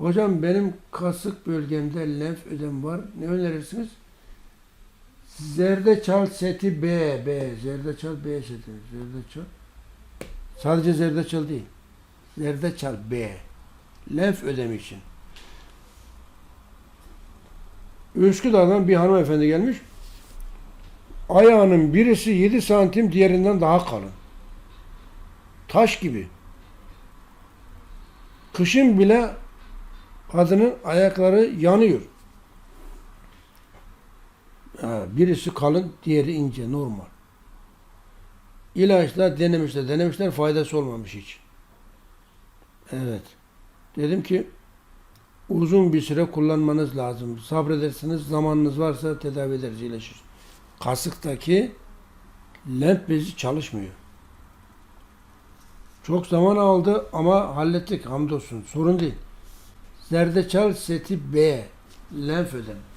Hocam benim kasık bölgemde lenf ödem var. Ne önerirsiniz? Zerdeçal seti B, B. Zerdeçal B seti. Zerdeçal. Sadece zerdeçal değil. Zerdeçal B. Lenf ödemi için. Üsküdar'dan bir hanımefendi gelmiş. Ayağının birisi 7 santim diğerinden daha kalın. Taş gibi. Kışın bile kadının ayakları yanıyor. Ha, birisi kalın, diğeri ince, normal. İlaçlar denemişler, denemişler faydası olmamış hiç. Evet. Dedim ki uzun bir süre kullanmanız lazım. Sabredersiniz, zamanınız varsa tedavi ederiz, iyileşir. Kasıktaki lenf bezi çalışmıyor. Çok zaman aldı ama hallettik hamdolsun. Sorun değil. Zerdeçal seti B. Lenf ödemi.